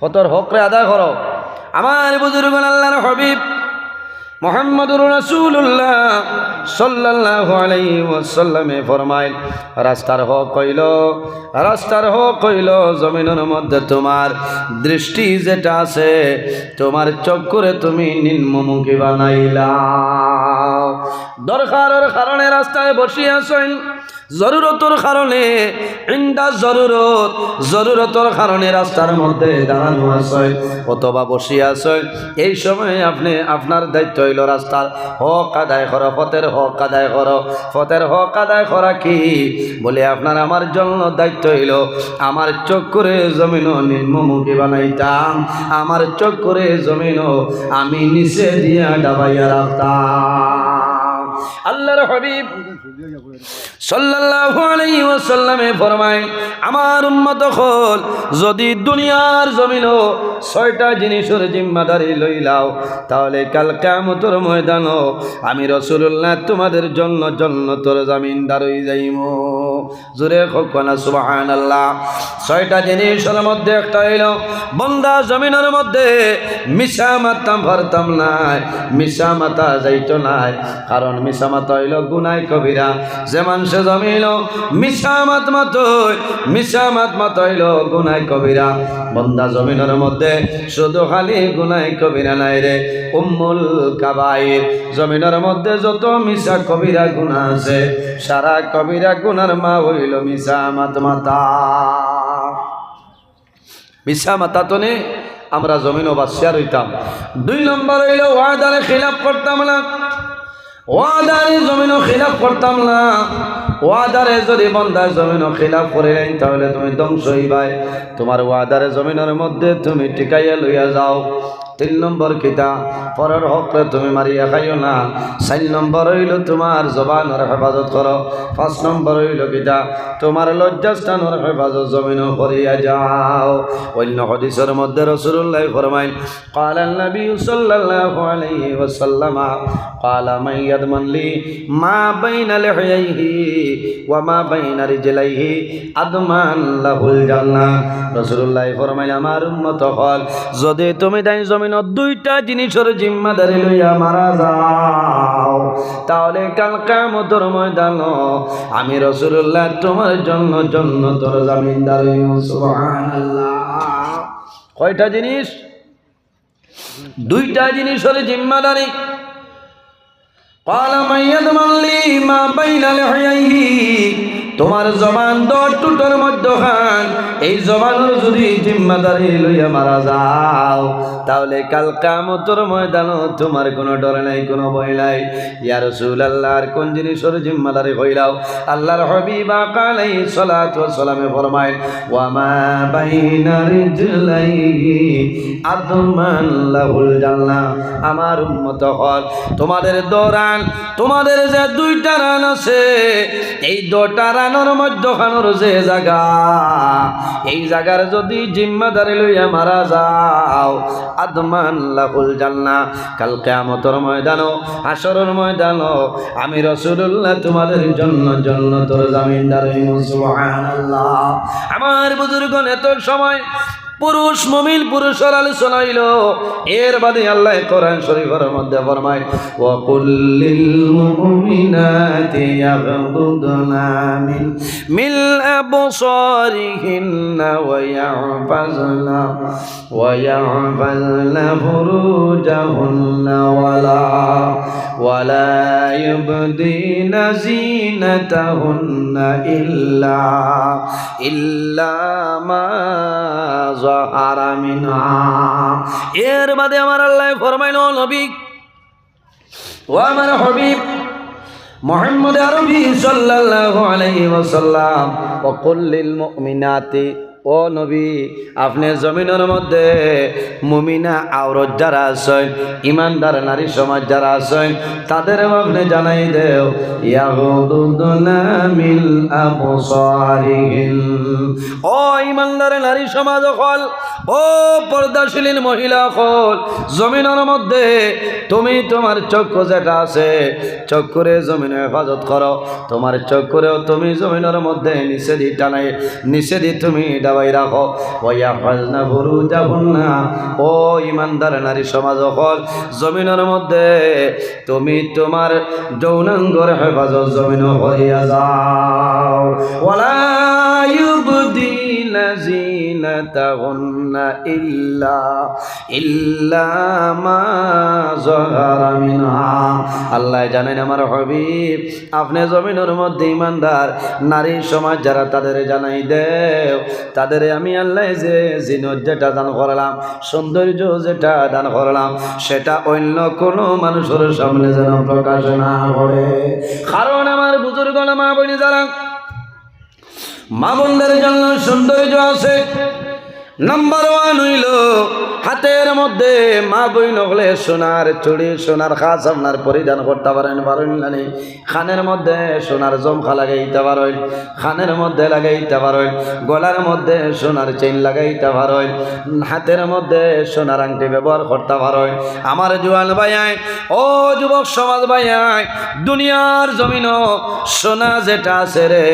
ফতর হকরে আদায় করো। আমার বুজুর্গ আল্লাহর হবিব মোহাম্মদুর রাসূলুল্লাহ সাল্লাল্লাহু আলাইহি ওয়াসাল্লামে ফরমাইল, রাস্তার হক কইল রাস্তার হক কইল জমিনের মধ্যে তোমার দৃষ্টি যেটা আছে, তোমার চক্করে তুমি নিম্নমুখী বানাইলা। দরকারের কারণে রাস্তায় বসিয়াছেন জরুরতর কারণে ইন্দা জরুরত, জরুরতর কারণে রাস্তার মধ্যে দাঁড়ানো আছে, অথবা বসে আছে। এই সময় আপনি, আপনার দায়িত্ব হইল রাস্তার হক আদায় করো ফতের হক আদায় করো। ফতের হক আদায় করা কি? বলে আপনার আমার জন্য দায়িত্ব হইল, আমার চোখ করে জমিন নিম্নমুখী বানাইতাম, আমার চোখ করে জমিন আমি নিচে দিয়া ডাবাইয়া রাখতাম। আল্লাহর হাবিব সাল্লাল্লাহু আলাইহি ওয়াসাল্লামে ফরমায়, আমার উম্মত হল, যদি দুনিয়ার জমিনও ছয়টা জিনিসের জিম্মাদারি লইলাও তাহলে কাল কিয়ামতের ময়দানও আমি রাসূলুল্লাহ তোমাদের জন্য জন্নতর জামিনদার হই যাইম। জোরে কখনা সুবহানাল্লাহ। ছয়টা জিনিসের মধ্যে একটা হইল, বন্দা জমিনের মধ্যে মিশা মাতাম পারতাম নাই, মিশা মাতা যাইতো নাই, কারণ হইল যে মাত মাত হইল বন্দা জমিনের মধ্যে শুধু খালি গুনাই কবিরা নাই রে। উম্মুল কাবাইর, জমিনের মধ্যে যত মিশা কবিরা গুণা আছে, সারা কবিরা গুনার মা হইল মিশা মাত। মিশা মাতা তো নে আমরা জমিনও বাসিয়া রইতাম। দুই নম্বর হইল ওয়াদারে খিলাফ করতাম না। ওয়াদারে জমিনও খিলাফ করতাম না। ওয়াদারে যদি বন্দার জমিনও খিলাফ করে নেই, তাহলে তুমি ধ্বংস হইবাই তোমার ওয়াদারে জমিনের মধ্যে তুমি টিকাইয়া লইয়া যাও। তিন নম্বর কিতা পরের হকরে তুমি মারিয়া খাইও না চার নম্বর হইল তোমার জবানের হেফাজত করো পাঁচ নম্বর হইল কিতা তোমার লজ্জাস্থানের হেফাজত জমিন করিয়া যাও অন্য হদিসের মধ্যে রসুল্লাহ ফরমাইন قال النبي صلى الله عليه وسلم قال من يضمن لي ما بين لحييه وما بين رجليه أضمن له الجنة রসুল্লাহ ফরমাইন আমার উম্মত হল যদি তুমি তাই জমিনত দুইটা জিনিসের জিম্মাদারি লইয়া মারা যাও তাহলে কাল কামতর ময়দান আমি রসুল্লাহ তোমার জন্য জন্য তোর জামিনদারি কয়টা জিনিস দুইটা জিনিসের জিম্মাদারি قال من يضمن لي ما بين لحييه তোমার জবান দর টুটোর মধ্যখান। এই জবানের যদি জিম্মাদারি লইয়া মারা যাও, তাহলে কাল কামতর ময়দান তোমার কোনো ডর নাই, কোনো ভয় নাই। ইয়া রাসূলুল্লাহর কোন জিনিসের জিম্মাদারি হইলাও আল্লাহর হাবিবা কালাই সালাতু সালামে ফরমায় ওয়া মা বাইনা রিজলাইহি আদমান লাহুল জান্নাহ। আমার উম্মত হল, তোমাদের দৌড়ান তোমাদের যে দুইটা রান আছে, এই দুটা রানোর মধ্যখানোর যে জায়গা, এই জায়গার যদি জিম্মাদারি লইয়া মারা যাও, আদমান লাহুল জান্না, কাল কেয়ামতর ময়দানো আসরের ময়দানো আমি রসুল্লাহ তোমাদের জন্য জন্য তোর জামিনদার আমার বুজুর্গ এত সময় পুরুষ মমিল পুরুষের আলোচনা হইল এর বাদে আল্লাহ কোরআন শরীফের মধ্যে ফরমায় ওয়া কুল্লিল মুমিনাতি ইয়াগদুদনা মিন মিল আবসারিহিন্না ওয়া ইয়াহফাজনা ওয়া ইয়াহফাজনা ফুরুজাহুন্না ওয়ালা ولا يبدين زينتهن إلا إلا ما ظهر আরজা এর বাদে আমার আল্লাহ ফরমাইল, নবী। ও আমার হবিব, মোহাম্মদ আরবি সাল্লাল্লাহু আলাইহি ওয়াসাল্লাম, ওয়া কুল্লিল মুমিনাতি ও নবী, আপনি জমিনের মধ্যে মুমিনা, আওরত যারা আছেন, ইমানদার নারী সমাজ যারা আছেন তাদের আপনি জানাই দেও ও ইমানদার নারী সমাজ হল ও পর্দাশীলীন মহিলা হল জমিনের মধ্যে তুমি তোমার চক্ষু যেটা আছে, চক্ষুরে জমিনে হেফাজত করো, তোমার চক্ষুরেও তুমি জমিনের মধ্যে নিষেধি টানাই নিষেধি তুমি ভাই রাখো ওয়া ফাজনা ফুরু যাবন ও ইমানদার নারী সমাজ হল জমিনের মধ্যে তুমি তোমার যৌনাঙ্গর হেফাজত জমিন হইয়া যাও। ওয়ালা ইউবদিনা আল্লাহ জানেন আমার হবিব, আপনি জমিনের মধ্যে ইমানদার নারী সমাজ যারা তাদের জানাই দেও তাদের আমি আল্লাহ যে জিনত যেটা দান করলাম, সৌন্দর্য যেটা দান করলাম, সেটা অন্য কোনো মানুষের সামনে যেন প্রকাশ না করে। কারণ আমার বুজুর্গ মা বনি যারা মা বোনদের জন্য সৌন্দর্য আছে। নাম্বার ওয়ান হইল হাতের মধ্যে মা বই নকলে সোনার চুড়ি, সোনার খাস আপনার পরিধান করতে পারেন পারেন খানের মধ্যে সোনার জমখা লাগাইতে পারেন, খানের মধ্যে লাগাইতে পারেন, গলার মধ্যে সোনার চেইন লাগাইতে পারেন, হাতের মধ্যে সোনার আংটি ব্যবহার করতে পারেন। আমার জোয়ান ভাইয়াই, ও যুবক সমাজ ভাইয়াই, দুনিয়ার জমিন সোনা যেটা আছে রে,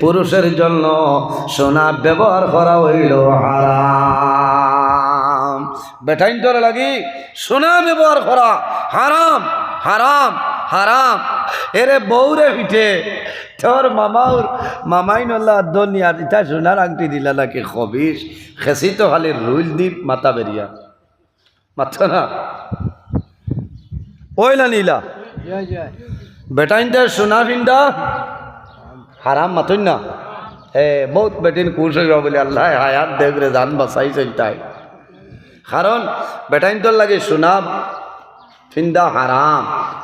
পুরুষের জন্য সোনা ব্যবহার করা হইল হারাম বেটাইন তোর লাগি সোনা ব্যবহার করা হারাম হারাম হারাম। এরে বউরে পিঠে তোর মামার মামাই নল্লা দুনিয়ার ইটা সোনার আংটি দিলা নাকি খবিস? খেসি তো খালি রুইল দ্বীপ মাথা বেরিয়া। মাথা না? ওইলা নীলা। বেটাইন তার সোনা ফিন্দা হারাম মাথুন না। এ বহুত বেটিন কুশ হইব বলে আল্লাহ হায়াত দেবরে জান বাঁচাইছেন তাই। কারণ বেটাইন তোর লাগে সোনা ফিন্দা হারাম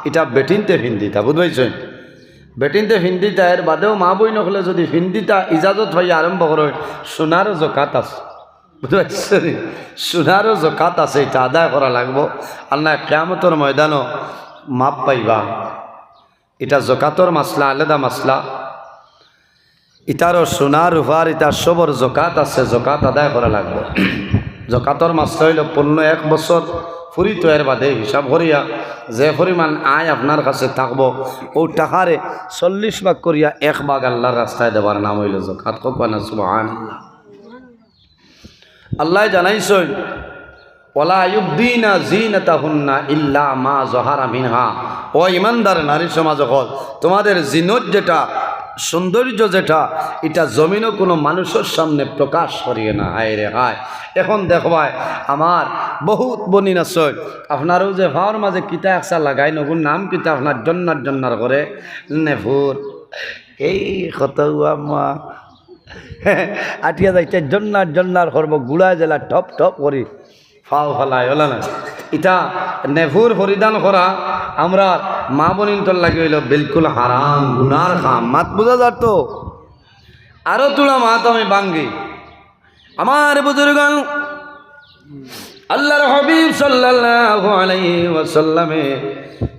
এটা বেটিনতে ফিন্দিতা বুঝবাইছেন বেটিনতে ফিন্দিতা এর বাদেও মা বই নকলে যদি ফিন্দিতা ইজাজত হয়ে আরম্ভ করে সোনারও জকাত আছে। বুঝতে পারছেন সোনারও জকাত আছে এটা আদায় করা লাগবো। আল্লাহ কেয়ামতর ময়দানও মাপ পাইবা। এটা জকাতর মাসলা আলাদা মাসলা ইটারও সোনার রূপার ইটার সবর জকাত আছে, জকাত আদায় করা লাগবে। জকাতর মাসলা হইল পূর্ণ এক বছর ফুরি তৈয়ার বাদে হিসাব করিয়া যে পরিমাণ আয় আপনার কাছে থাকব ও টাকারে চল্লিশ ভাগ করিয়া এক ভাগ আল্লাহর রাস্তায় দেবার নাম হইল জকাত। সুবহান আল্লাহ জিনাতাহুন্না ইল্লা মা ও ইমানদার নারী সমাজ হল তোমাদের জিনত যেটা সৌন্দর্য যেটা, এটা জমিনও কোনো মানুষের সামনে প্রকাশ করিয়ে না। হায় রে হায়। এখন দেখবায় আমার বহুত বনিন আছে। আপনারও যে ভাওয়ার মাঝে কিতা একসা লাগাই নগুন নাম কিতা আপনার জন্নার জন্নার করে। নেফুর এই কত আটিয়া যাইতে জন্নার জন্নার করব, গুড়া জেলা টপ টপ করি। ফাও ফালাই, হল না? ইটা নেফুর পরিধান করা আমরা মা বনিন্তর লাগে হইল বিলকুল হারাম গুনার খাম। মাত বোঝা যার তো? আরও তুলা মাত আমি বাঙ্গি। আমার বুজুর্গান আল্লাহর হবিব সাল্লাল্লাহু আলাইহি ওয়াসাল্লামে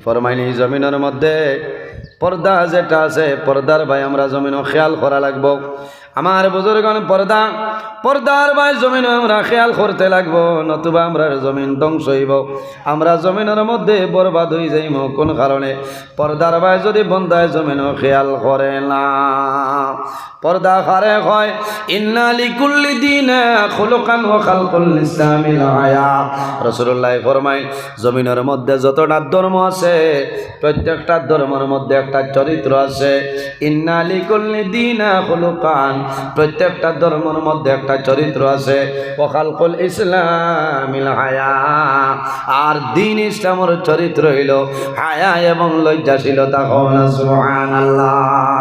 ফরমাইনি জমিনের মধ্যে পর্দা যেটা আছে পর্দার ভাই আমরা জমিনও খেয়াল করা লাগবো। আমার বুজুর্গণ, পর্দা, পর্দার ভাই জমিন আমরা খেয়াল করতে লাগবো, নতুবা আমরা জমিন ধ্বংস হইব। আমরা জমিনের মধ্যে বরবাদ হয়ে যাইব, কোন কারণে? পর্দার ভাই যদি বন্ধায় জমিনও খেয়াল করে না। পর্দা খারে হয় ইন্নালি কুল্লি দিন খুলকান ও খালকুল ইসলামিল আয়া রসুল্লাহ ফরমাই জমিনের মধ্যে যতটা ধর্ম আছে, প্রত্যেকটা ধর্মের মধ্যে একটা চরিত্র আছে। ইন্নালি কুল্লি দিন খুলকান প্রত্যেকটা ধর্মের মধ্যে একটা চরিত্র আছে। ওখালকুল ইসলাম হায়া। আর দিন ইসলামের চরিত্র হইল হায়া এবং লজ্জাশীলতা হন সুবহানাল্লাহ।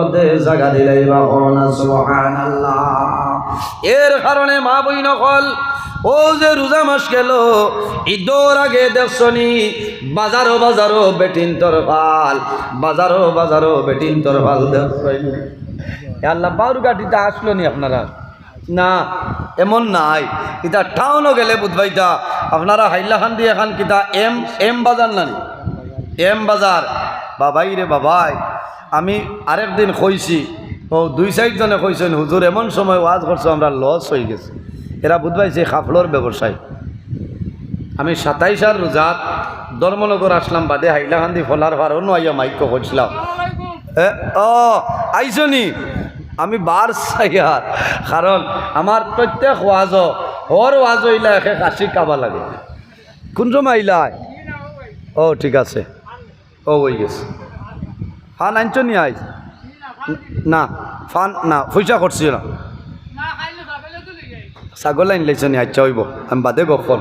মধ্যে জায়গা দিলাই বা এর কারণে মা বই নকল ও যে রোজা মাস গেল, ঈদর আগে দেখছনি, বাজারো বাজারো বেটিন তোর ভালো, বাজারো বাজারো বেটিন তোর ভালো দেখছনি আল্লাহ বাউর গাড়িটা আসলো নি আপনারা? না, এমন নাই। কিতা টাউনও গেলে বুধবাইতা আপনারা হাইলাখান দিয়ে এখান কিতা এম এম বাজার নানি? এম বাজার। বাবাই রে বাবাই আমি আরেক দিন কইছি, ও দুই চারজনে কইছেন, হুজুর, এমন সময় ওয়াজ করছ, আমরা লস হয়ে গেছে। এরা বুধবাইছে খাফলোর ব্যবসায়। আমি সাতাইশ আর রোজাত ধর্মনগর আসলাম, বাদে হাইলাকান্দি ফলার ভার অন্য আইয়া মাইক্য করছিলাম। ও, আইসনি? আমি বার চাইয়ার কারণ আমার প্রত্যেক ওয়াজ, হর ওয়াজ হইলা একে কাশি কাবা লাগে। কোন সময় আইলাই ও, ঠিক আছে। ও, হয়ে গেছে। ফান আনছো নি আইস না, ফান, না পয়সা করছি না ছাগল আইন লাইছ নি আচ্ছা হইব, আমি বাদে গফল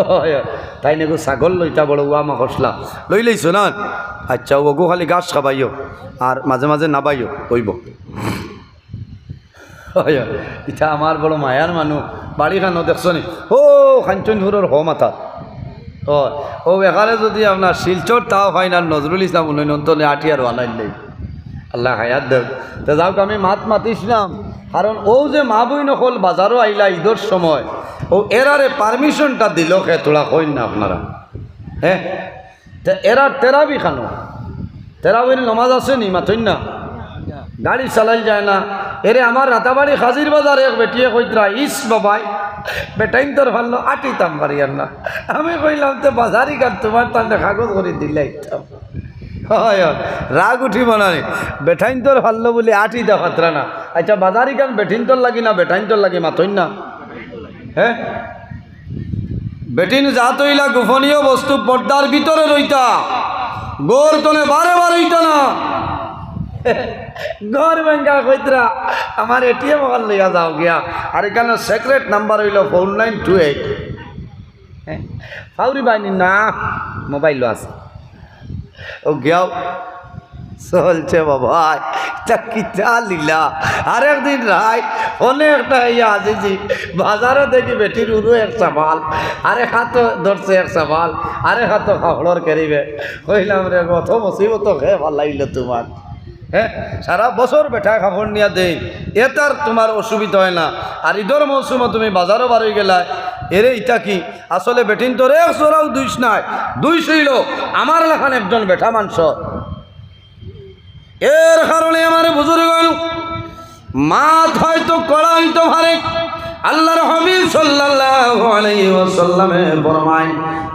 তাই নাকি ছাগল লইতা বড় উয়া মা খসলা লই লাইছ না? আচ্ছা ওগো খালি গাছ খাবাইও, আর মাঝে মাঝে নাবাইও, হইব। ইটা আমার বড় মায়ার মানুষ বাড়ি খানো দেখছ নি? ও কাঞ্চনপুরের হ মাথা ও ও এখানে যদি আপনার শিলচর, তাও হয় না নজরুল ইসলাম উন্নয়ন তলে আটিয়ার বানাই নেই আল্লাহ হায়াত দেব তো যাওক, আমি মাত মাতিছিলাম। কারণ ও যে মা বই নকল বাজারও আইলা ঈদের সময়, ও এরারে পারমিশনটা দিল খে তোলা কইন না আপনারা। হ্যাঁ তা এরা তেরাবি খানো। তেরাবির নমাজ আছে নি? মাথইন না। গাড়ি চালাই যায় না। এরে আমার রাতাবাড়ি হাজির বাজার বেটিয়ে কইতরা ইস বাবাই, বেটাইন তোর ভালো আটিতাম পারিয়ার না আমি কইলাম, তো বাজারি কার তোমার তাহলে কাগজ করে দিলাইতাম হয়। রাগ উঠিব না রে। বেঠাইন তোর ভাল্লো বলে আটি দা না। আচ্ছা বাজারি কান বেঠিন তোর লাগি না বেঠাইন তোর লাগি মাথইন না? হ্যাঁ বেটিন যা তৈলা গোপনীয় বস্তু পর্দার ভিতরে রইতা। গোর তনে বারে বার না। ঘর কইতরা, আমার এটিএম ওখান লইয়া যাও গিয়া। আর এখানে সেক্রেট নাম্বার হইল ফোর নাইন টু এইট ফাউরি বাইনি না মোবাইলও আছে। ও গিয়াও। চলছে বাবা, তা কিতা লীলা। আর একদিন রায়, অনেকটা ইয়া আজিজি, বাজারে দেখি বেটির উরু এক সাবাল আরে হাত ধরছে এক সাবাল আরে হাত খাবড়র কেরিবে। কইলাম রে কত মুসিবত হে ভালো লাগল তোমার? হ্যাঁ? সারা বছর বেটা খাবার নিয়ে দেই। এটার তোমার অসুবিধা হয় না। আর ঈদর মৌসুমে তুমি বাজারও বাড়ি গেলা এরে ইটা কি? আসলে বেটিন তোর চোরাও দুইশ নাই। দুই শৈল আমার লেখান একজন বেঠা মাংস। এর কারণে আমার বুজুর্গ মাত হয়তো কড়া হইতো ভারে আল্লাহর হাবিব সাল্লাল্লাহু আলাইহি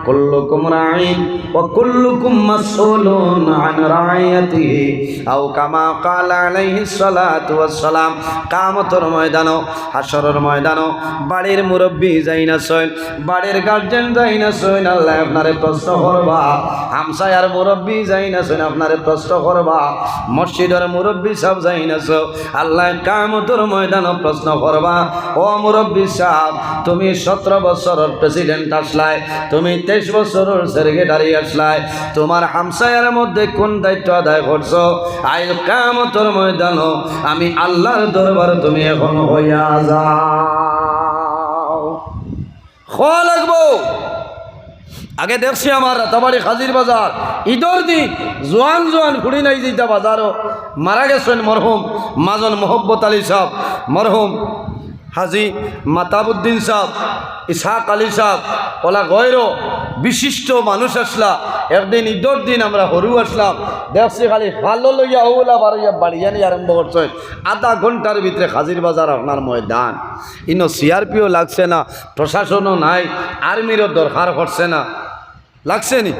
কুল্লুকুম রাঈন ওয়া কুল্লুকুম মাসউলুন আন রাইয়াতিহি আও কামা ক্বালা আলাইহি সালাতু ওয়াসসালাম কিয়ামতের ময়দানও হাশরের ময়দানও বাড়ির মুরব্বি যাই না সইন বাড়ির গার্জেন যাই না সইন আল্লাহ আপনারে প্রশ্ন করবা। হামসায়ার মুরব্বি যাই না সইন আপনারে প্রশ্ন করবা। মসজিদের মুরব্বি সব যাই না সো আল্লাহ কিয়ামতের ময়দানও প্রশ্ন করবা। ও মুরব্বী সাহেব তুমি সতেরো বছরের প্রেসিডেন্ট আসলাই, তুমি তেইশ বছরের সেক্রেটারি আসলাই তোমার হামসায়ার মধ্যে কোন দায়িত্ব আদায় করছ? আই কামতর ময়দান আমি আল্লাহর দরবার তুমি এখন হইয়া যাও। লাগবো। আগে দেখছি আমার রাতাবাড়ি খাজির বাজার। ঈদর দিন জোয়ান জোয়ান খুঁড়ি নাই যেটা বাজারও। মারা গেছেন মরহুম মাজন মোহব্বত আলী সাহ মরহুম হাজি মাতাবুদ্দিন সাহ ইসাক আলী সাহ ওলা গয়র বিশিষ্ট মানুষ আসলা। একদিন ঈদর দিন আমরা হরু আসলাম। দেখছি খালি ভালো লইয়া ওলা বাড়িয়া বাড়িয়ানি আরম্ভ করছে। আধা ঘণ্টার ভিতরে হাজির বাজার আপনার ময়দান। ইনো সিআরপিও লাগছে না, প্রশাসনও নাই, আর্মিরও দরকার করছে না। লাগছে নি?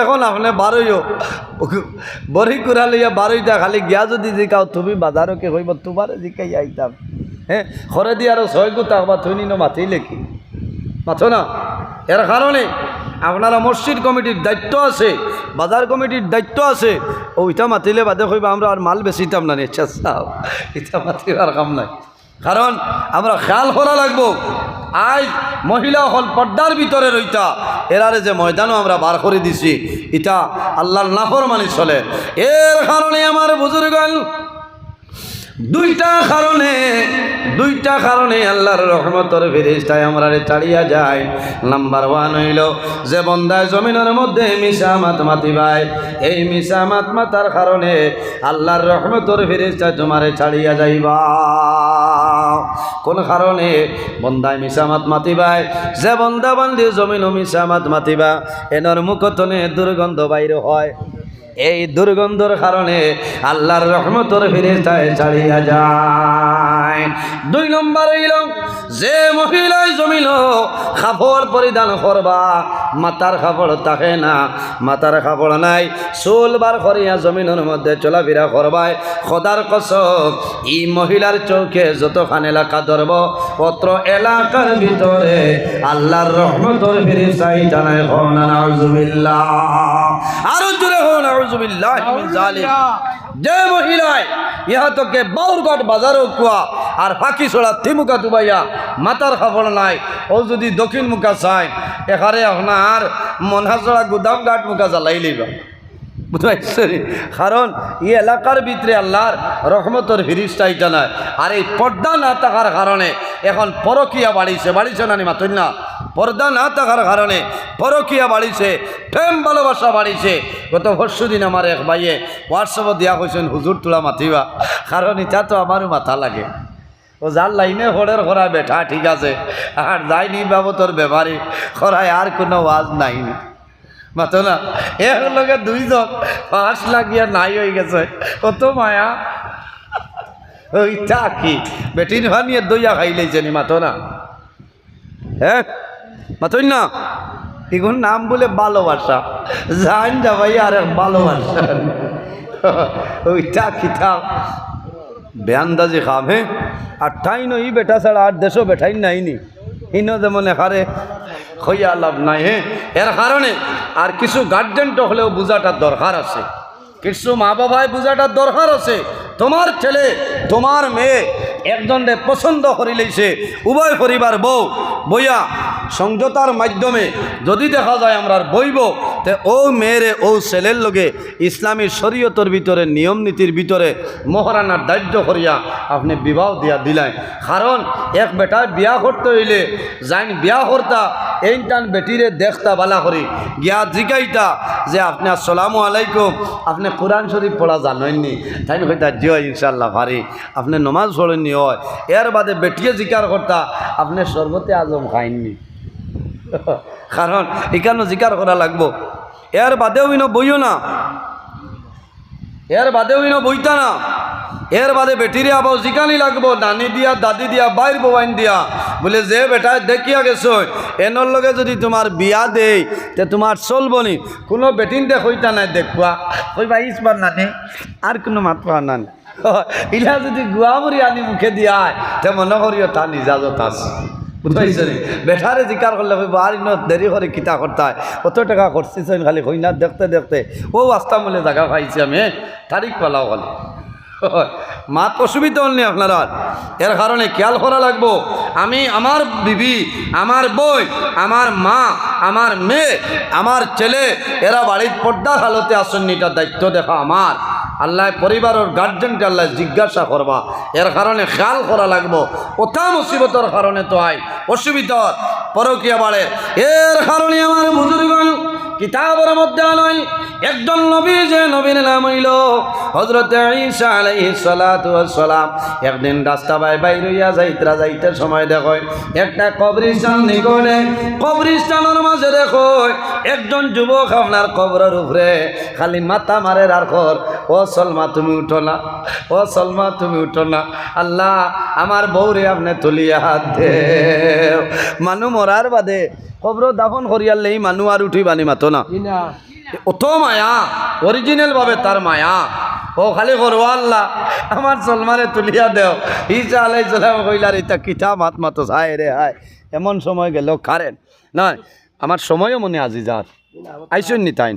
এখন আপনি বারোইও বড়ি কুড়া লইয়া বারোইটা খালি গিয়া যদি জিকাও তুমি বাজারকে হইব তোমার জিকাই আইতাম। হ্যাঁ? ঘরে দিয়ে আরও ছয় গুতা বা তুই নিনো মাথেই লেখি মাথো না? এর কারণে আপনারা মসজিদ কমিটির দায়িত্ব আছে, বাজার কমিটির দায়িত্ব আছে। ও, ইটা মাতিলে বাদে কইবা আমরা আর মাল বেচিতাম না ইচ্ছা চাও। ইটা মাতিবার কাম নাই। কারণ আমরা খেয়াল করা লাগবো, আজ মহিলা হল পর্দার ভিতরে রইতা, এরারে যে ময়দানও আমরা বার করে দিছি, ইটা আল্লাহর নাফর মানি চলে। এর কারণে আমার বুজুর্গ দুইটা কারণে দুইটা কারণে আল্লাহর রহমতর ফিরিস্তায় আমরা চালিয়া যায় নাম্বার ওয়ান হইল, যে বন্দায় জমিনের মধ্যে মিশা মাত মাতিবাই এই মিশা মাত মাতার কারণে আল্লাহর রহমতর ফিরিস্তায় তোমারে ছাড়িয়া যাইবা। কোন কারণে? বন্দায় মিশামাত মাতিবাই যে বন্দা বন্দি জমিন মিশামাত মাতিবা, এনর মুখতনে দুর্গন্ধ বাইর হয়। এই দুর্গন্ধর কারণে আল্লাহর রহমতর ফিরিস্তায় ছাড়িয়া যায়। দুই নম্বর হইল, যে মহিলাই জমিল কাপড় পরিধান করবা মাতার কাপড় থাকে না মাতার কাপড় নাই, চুল বার করিয়া জমিনের মধ্যে চলাফেরা করবায়, খদার কসম ই মহিলার চৌকে যতখান এলাকা ধরব, পত্র এলাকার ভিতরে আল্লাহর রহমতর ফিরিস্তাই জানায় হন নাউজুবিল্লাহ। আরও জোরে হন যে মহিলায় ইহা তোকে বাউরঘাট বাজারও কুয়া আর ফাঁকি ছড়া তিমুকা তুবাইয়া মাতার খাবার নাই ও যদি দক্ষিণ মুখা চায় এখানে আপনার মনহাজড়া গুদাম ঘাট মুখা জ্বালাই লইবা। বুঝতে কারণ এই এলাকার ভিতরে আল্লাহর রহমতর এটা নয়। আর এই পর্দা না থাকার কারণে এখন পরকিয়া বাড়িছে বাড়িছে না মাতুন না পর্দা না থাকার কারণে পরকিয়া বাড়িছে, প্রেম ভালোবাসা বাড়িছে। গত পরশু দিন আমার এক ভাইয়ে হোয়াটসঅ্যাপে দিয়া কইছেন, হুজুর, তোলা মাতিবা কারণ এটা তো আমারও মাথা লাগে। ও যার লাইনে হরের খরা বেঠা ঠিক আছে। আর যায়নি বাবতর ব্যাপারে খরায় আর কোনো ওয়াজ নাই। মাতো না, এর দুইজন পাঁচ লাগিয়া নাই হয়ে গেছে। কত মায়া। ওইটা কি? বেটির ভানিয়ে দইয়া খাইলেছে নি না। হ্যাঁ? মাতই না এগুন নাম বলে ভালোবাসা। জান যাবাই আর এক ভালোবাসা। ওইটা খিতা বেআন্দাজি খাম, হে? আর ঠাই নই বেটা ছাড়া, আর দেশও বেঠাই নাই নি ইনো যেমন এখানে হইয়া লাভ নাই, হে? এর কারণে আর কিছু গার্জেনটা হলেও বোঝাটার দরকার আছে। কিছু মা বাবায় বোঝাটার দরকার আছে। তোমার ছেলে, তোমার মেয়ে একজনরে পছন্দ করিলেছে উভয় পরিবার বউ বইয়া সংযতার মাধ্যমে যদি দেখা যায় আমরা বইব, তে ও মেয়েরে, ও ছেলের লগে ইসলামী শরীয়তর ভিতরে, নিয়ম নীতির ভিতরে মহারানার দাহ্য করিয়া আপনি বিবাহ দিয়া দিলেন। কারণ এক বেটায় বিয়া করতে হইলে, যাইন বিয়া করতা এই টান বেটিরে দেখতা বালা করি, গিয়া জিগাইতা যে আপনি আসসালামু আলাইকুম, আপনি কোরআন শরীফ পড়া জানেননি। তাই হইতা দিও ইনশাল্লাহ ভারি। আপনি নমাজ পড়েননি হয়, এর বাদে বেটিয়ে জিকার করতা, আপনি সর্বতে আজম খাইননি। কারণ এখানে জিকার করা লাগবো। এর বাদেও ইনো বইও না। এর বাদেও ইনো বইতা না। এর বাদে বেটিরে আবার জিকানি লাগবো, নানি দিয়া, দাদি দিয়া, বাইর বোয়াইন দিয়া। বলে, যে বেটা দেখিয়া গেছো এনর লগে যদি তোমার বিয়া দেই, তে তোমার চলবো নি কোনো বেটিন দেখ হইতা নাই দেখবা কইবা ইসবার নানি আর কোনো মাতবা নানি। ইলা যদি গুয়া গুয়ামুরি আনি মুখে দিয়া তে মনে করিও তা নিজাজত আছে। বুঝতে নি? বেঠারে জিকার করলে আর ইন দেরি করে কিতা করতে কত টাকা করছিস খালি হইনা দেখতে দেখতে ও আস্তা মলে জায়গা পাইছি আমি তারিখ পালাও খালি। মাত অসুবিধা হল হলনি আপনারা এর কারণে খেয়াল করা লাগবো। আমি আমার বিবি আমার বই আমার মা আমার মেয়ে আমার ছেলে এরা বাড়ির পর্দা হালতে আসেননি এটার দায়িত্ব দেখা আমার আল্লাহ পরিবারের গার্জেনকে আল্লাহ জিজ্ঞাসা করবা। এর কারণে খেয়াল করা লাগবো। ওটা মুসিবতর কারণে তো আই অসুবিধা, পরকিয়া বাড়ে। এর কারণে আমার বুজুর্গ কিতাবের মধ্যে নয় একজন নবী যে নবীর নাম হইল হজরত ঈসা আলাইহিস সালাতু সালাম। একদিন রাস্তা বাই বাইর হইয়া যাইতরা যাইতে সময় দেখো একটা কবরিস্তান নিকটে কবরিস্তানের মাঝে দেখো একজন যুবক আপনার কবরের উপরে খালি মাথা মারে আর খর ও সলমা, তুমি উঠো না, ও সলমা, তুমি উঠো না, আল্লাহ, আমার বউরে আপনি তুলিয়া হাত দে। মানু মরার বাদে কবর দাফন করিয়ালেই মানুষ আর উঠি বানি মাতো না। অত মায়া অরিজিনাল ভাবে তার মায়া। ও খালি করব আল্লাহ আমার সলমানে তুলিয়া দেও। ইসা আলাই সালাম কইলার এটা কিতা মাত মাতো হায় রে হায় এমন সময় গেল কারেন নয় আমার সময়ও মনে আজি যার আইসুন নি তাইন?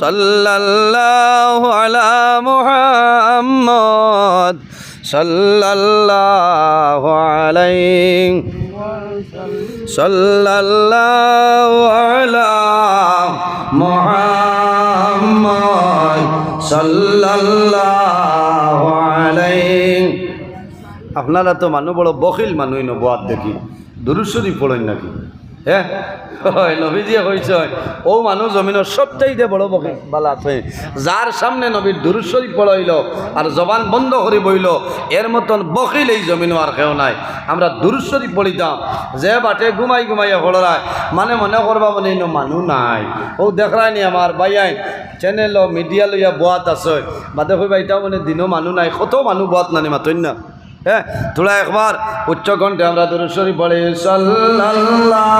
সাল্লাল্লাহু আলা মুহাম্মদ সাল্লাল্লাহু আলাইহি সাল্লাল্লাহু আলা মুহাম্মদ সাল্লাল্লাহু আলাইহি আপনারা তো মানুষ বড় বকিল মানুষ নবাদ দেখি। দুরুশ্বরী পড়েন নাকি? হ্যাঁ হয় নবীজিয়ে কইছে ও মানুষ জমিনের সবচাইতে বড় বকিল বালা আছে। যার সামনে নবীর দুরুশ্বরী পড়াইল আর জবান বন্ধ করে বইল এর মতন বকিল এই জমিনও আর কেউ নাই। আমরা দুরুশ্বরী পড়িতাম যে বাটে ঘুমাই ঘুমাইয়া পড়ায় মানে মনে করবা মানে ইনো মানুষ নাই। ও দেখায়নি আমার বাইয়াই চ্যানেল মিডিয়া লইয়া বোয়াত আছে। বাদে কইবা, এটাও মানে দিনও মানুষ নাই, কত মানুষ বোয়াত নানি মাতই না? হ্যাঁ তোরা একবার উচ্চ কণ্ঠে আমরা দূরেশ্বরী বলে সাল্লাল্লাহ